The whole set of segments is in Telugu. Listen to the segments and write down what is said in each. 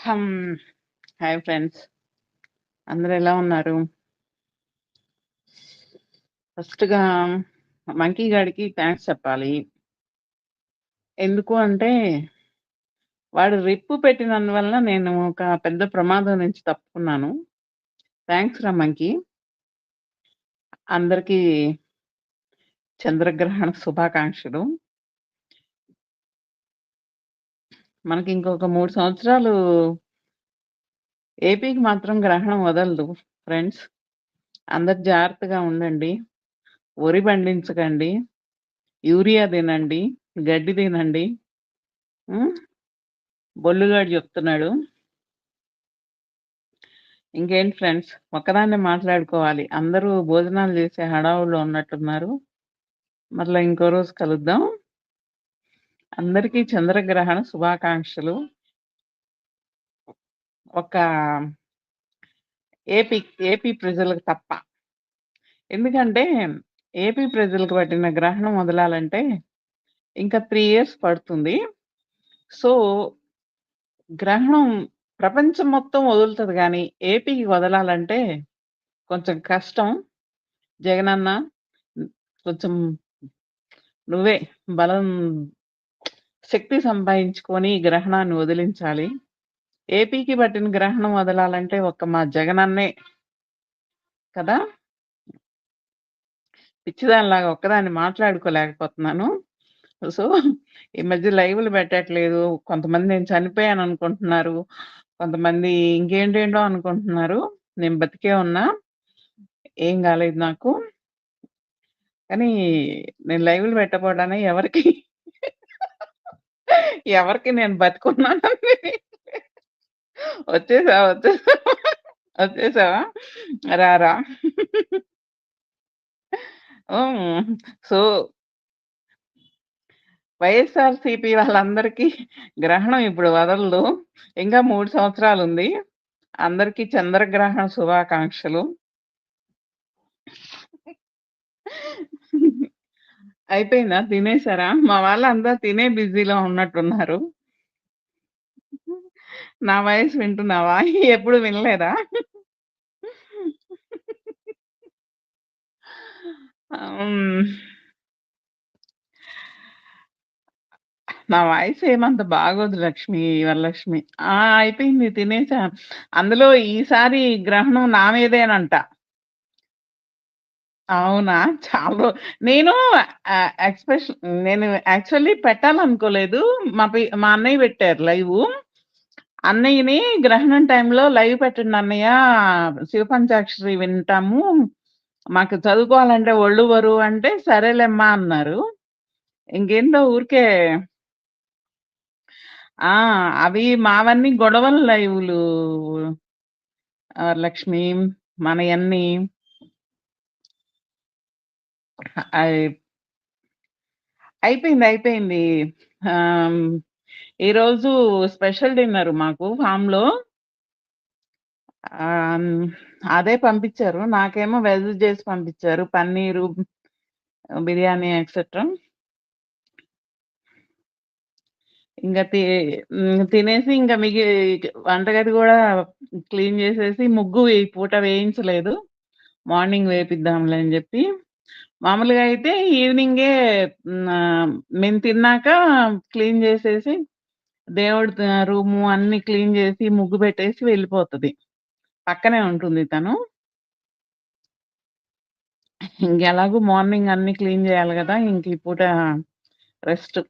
హమ్. Hi friends. అందరు ఎలా ఉన్నారు? ఫస్ట్‌గా మంకీ గాడికి థ్యాంక్స్ చెప్పాలి. ఎందుకు అంటే, వాడు రిప్పు పెట్టినందువల్ల నేను ఒక పెద్ద ప్రమాదం నుంచి తప్పుకున్నాను. థ్యాంక్స్ రా మంకీ. అందరికీ చంద్రగ్రహణ శుభాకాంక్షలు. మనకి ఇంకొక మూడు సంవత్సరాలు ఏపీకి మాత్రం గ్రహణం వదలదు ఫ్రెండ్స్. అందరూ జాగ్రత్తగా ఉండండి. వరి పండించకండి. యూరియా తినండి. గడ్డి తినండి. బొల్లుగాడు చెప్తున్నాడు. ఇంకేంటి ఫ్రెండ్స్ ఒక్కదాన్నే మాట్లాడుకోవాలి. అందరూ భోజనాలు చేసే హడావుల్లో ఉన్నట్టున్నారు. మరలా ఇంకో రోజు కలుద్దాం. అందరికీ చంద్రగ్రహణ శుభాకాంక్షలు. ఒక ఏపీ ఏపీ ప్రజలకు తప్ప. ఎందుకంటే, ఏపీ ప్రజలకు పట్టిన గ్రహణం వదలాలంటే ఇంకా త్రీ ఇయర్స్ పడుతుంది. సో, గ్రహణం ప్రపంచం మొత్తం వదులుతుంది కానీ ఏపీకి వదలాలంటే కొంచెం కష్టం. జగనన్న కొంచెం నువ్వే బలం శక్తి సంపాదించుకొని ఈ గ్రహణాన్ని వదిలించాలి. ఏపీకి పట్టిన గ్రహణం వదలాలంటే ఒక్క మా జగనన్నే. కదా! పిచ్చిదానిలాగా ఒక్కదాన్ని మాట్లాడుకోలేకపోతున్నాను. సో, ఈ మధ్య లైవ్‌లు పెట్టట్లేదు. కొంతమంది నేను చనిపోయాను అనుకుంటున్నారు కొంతమంది ఇంకేంటేంటో అనుకుంటున్నారు. నేను బతికే ఉన్నా. ఏం కాలేదు నాకు. కానీ నేను లైవ్‌లు పెట్టకపోవడానే ఎవరికి ఎవరికి నేను బతుకున్నాను వచ్చేసా వచ్చేసావా? వచ్చేసావా? రా రా. సో వైఎస్ఆర్సిపి వాళ్ళందరికీ గ్రహణం ఇప్పుడు వదలదు. ఇంకా మూడు సంవత్సరాలు ఉంది అందరికీ చంద్రగ్రహణ శుభాకాంక్షలు. అయిపోయిందా? తినేసారా? మా వాళ్ళంతా తినే బిజీలో ఉన్నట్టున్నారు. నా వయసు వింటున్నావా? ఎప్పుడు వినలేదా? నా వాయిస్ ఏమంత బాగోదు లక్ష్మి, వరలక్ష్మి. ఆ! అయిపోయింది తినేసా. అందులో ఈసారి గ్రహణం నా మీదేనంట. అవునా? చాలా రో నేను ఆహ్, నేను యాక్చువల్లీ పెట్టాలనుకోలేదు. మా పి మా అన్నయ్య పెట్టారు లైవు. అన్నయ్యని గ్రహణం టైంలో లైవ్ పెట్టండి అన్నయ్య శివపంచాక్షరి వింటాము. మాకు చదువుకోవాలంటే ఒళ్ళు బరువు అంటే సరేలేమ్మా అన్నారు. ఇంకేంటో ఊరికే ఆ! అవి మావన్నీ గొడవల లైవ్‌లు ఆహ్, లక్ష్మి మనయన్నీ. అయి అయిపోయింది. అయిపోయింది. ఆహ్, ఈరోజు స్పెషల్ డిన్నర్ మాకు ఫామ్‌లో. ఆహ్, హ్మ్. అదే పంపించారు. నాకేమో వెజ్ చేసి పంపించారు. పన్నీరు, బిర్యానీ ఎక్సెట్రా. ఇంగ తి హ్మ్. తినేసి ఇంక మిగి వంటగది గూడా క్లీన్ జేసేసి ముగ్గు ఈ పూట వేయించలేదు. మార్నింగ్ వేపిద్దాంలే అని జెప్పి. మామూలుగా అయితే ఈవినింగే మేము తిన్నాక క్లీన్ చేసేసి దేవుడి రూము అన్ని క్లీన్ చేసి ముగ్గు పెట్టేసి వెళ్ళిపోతుంది పక్కనే ఉంటుంది తను. ఇంకెలాగో మార్నింగ్ అన్ని క్లీన్ చేయాలి కదా ఇంక ఈ పూట రెస్ట్.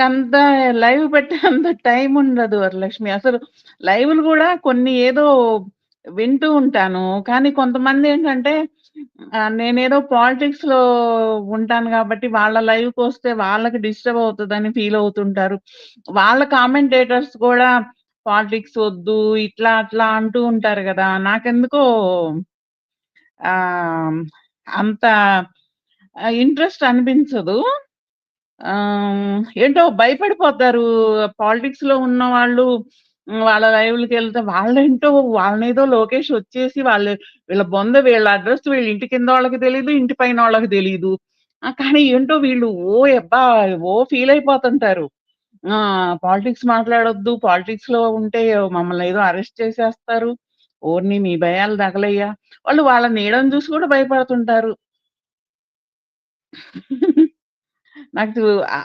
అంత లైవ్ పెట్టే అంత టైం ఉండదు వరలక్ష్మి. అసలు లైవ్‌లు కూడా కొన్ని ఏదో వింటూ ఉంటాను. కానీ కొంతమంది ఏంటంటే నేనేదో పాలిటిక్స్లో ఉంటాను కాబట్టి వాళ్ళ లైవ్‌కొస్తే వాళ్ళకి డిస్టర్బ్ అవుతుందని ఫీల్ అవుతుంటారు. వాళ్ళ కామెంటేటర్స్ కూడా పాలిటిక్స్ వద్దు ఇట్లా అట్లా అంటూ ఉంటారు కదా నాకెందుకో ఆ అంత ఇంట్రెస్ట్ అనిపించదు. ఏంటో భయపడిపోతారు. పాలిటిక్స్లో ఉన్న వాళ్ళు లైవ్‌లకెళ్తే వాళ్ళేంటో వాళ్ళనేదో లోకేష్ వచ్చేసి వాళ్ళు వీళ్ళ బొంద వీళ్ళ అడ్రస్ వీళ్ళ ఇంటి కింద వాళ్ళకి తెలియదు ఇంటి పైన వాళ్ళకి తెలియదు కానీ ఏంటో వీళ్ళు ఓ ఎబ్బా ఓ ఫీలయిపోతుంటారు. ఆ! పాలిటిక్స్ మాట్లాడొద్దు. పాలిటిక్స్లో ఉంటే మమ్మల్ని ఏదో అరెస్ట్ చేసేస్తారు. ఓర్ని మీ భయాలు తగలయ్యా! వాళ్ళు వాళ్ళ నీడని చూసి కూడా భయపడుతుంటారు. నాకు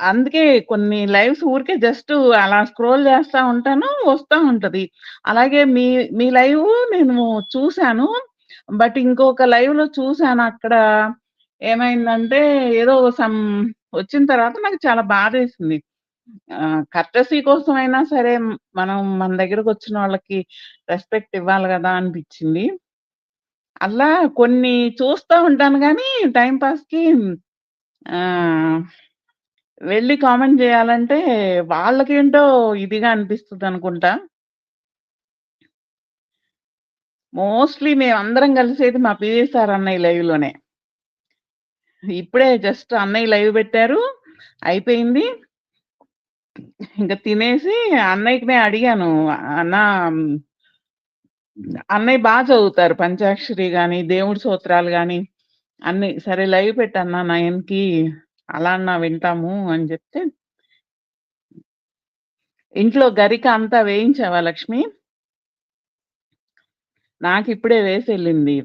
అందుకే కొన్ని లైవ్స్ ఊరికే జస్ట్ అలా స్క్రోల్ చేస్తా ఉంటాను. వస్తా ఉంటది. అలాగే మీ మీ లైవ్ నేను చూసాను. బట్ ఇంకొక లైవ్‌లో చూసాను. అక్కడ ఏమైందంటే ఏదో సమ్ వచ్చిన తర్వాత నాకు చాలా బాధేసింది. వేసింది కర్టసీ కోసమైనా సరే మనం మన దగ్గరకొచ్చిన వాళ్ళకి రెస్పెక్ట్ ఇవ్వాలి కదా అనిపించింది అలా కొన్ని చూస్తా ఉంటాను కానీ టైం పాస్‌కి వెళ్ళి వెళ్ళి కామెంట్ చేయాలంటే వాళ్ళకేంటో ఇదిగా అనిపిస్తుంది అనుకుంటా మోస్ట్‌లీ మేమందరం కలిసేది మా పిఎస్ఆర్ సార్ అన్నయ్య లైవ్‌లోనే. ఇప్పుడే జస్ట్ అన్నయ్య లైవ్ పెట్టారు. అయిపోయింది. ఇంకా తినేసి అన్నయ్యకి నేను అడిగాను. అన్న అన్నయ్య బాగా చదువుతారు. పంచాక్షరి కానీ దేవుడి సూత్రాలు కానీ అన్ని సరే లైవ్ పెట్టన్నా నయన్కి అలా అన్నా వింటాము అని చెప్తే ఇంట్లో గరిక అంతా వేయించావా లక్ష్మి? నాకు ఇప్పుడే వేసి వేసెళ్ళింది.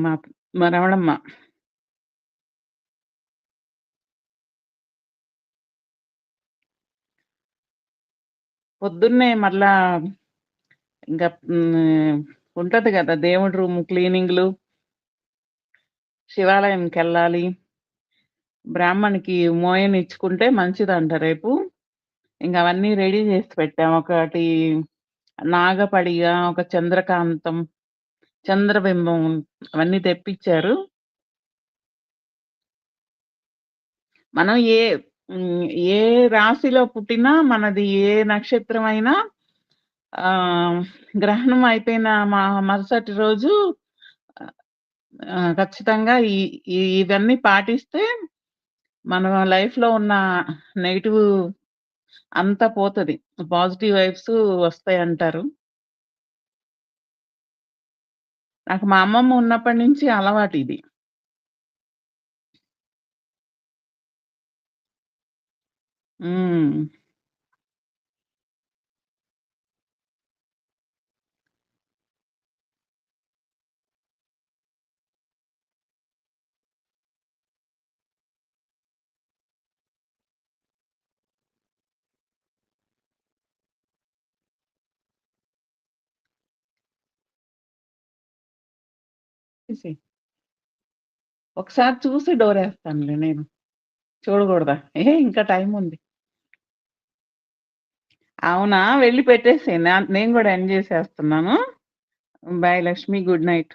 మా మా రమణమ్మ. పొద్దున్నే మళ్ళా ఇంకా ఉంటది కదా దేవుడి రూమ్ క్లీనింగ్‌లు. శివాలయంకెళ్ళాలి. బ్రాహ్మణ్కి మోయన్ ఇచ్చుకుంటే మంచిదంట రేపు. ఇంకా అవన్నీ రెడీ చేసి పెట్టాం. ఒకటి నాగపడిగ, ఒక చంద్రకాంతం, చంద్రబింబం అవన్నీ తెప్పించారు మనం ఏ ఏ రాశిలో పుట్టినా మనది ఏ నక్షత్రం అయినా గ్రహణం అయిపోయిన మా మరుసటి రోజు ఖచ్చితంగా ఈ ఇవన్నీ పాటిస్తే మన లైఫ్‌లో ఉన్న నెగిటివ్ అంతా పోతుంది పాజిటివ్ వైబ్స్ వస్తాయంటారు. నాకు మా అమ్మమ్మ ఉన్నప్పటి నుంచి అలవాటిది. హ్మ్. తీసేయి. ఒకసారి చూసి డోరేస్తానులే నేను. చూడకూడదా ఏ ఇంకా టైం ఉంది అవునా? వెళ్ళి పెట్టేసి నేను కూడా ఎండ్ జేసేస్తున్నాను. బాయ్ లక్ష్మి. Good night.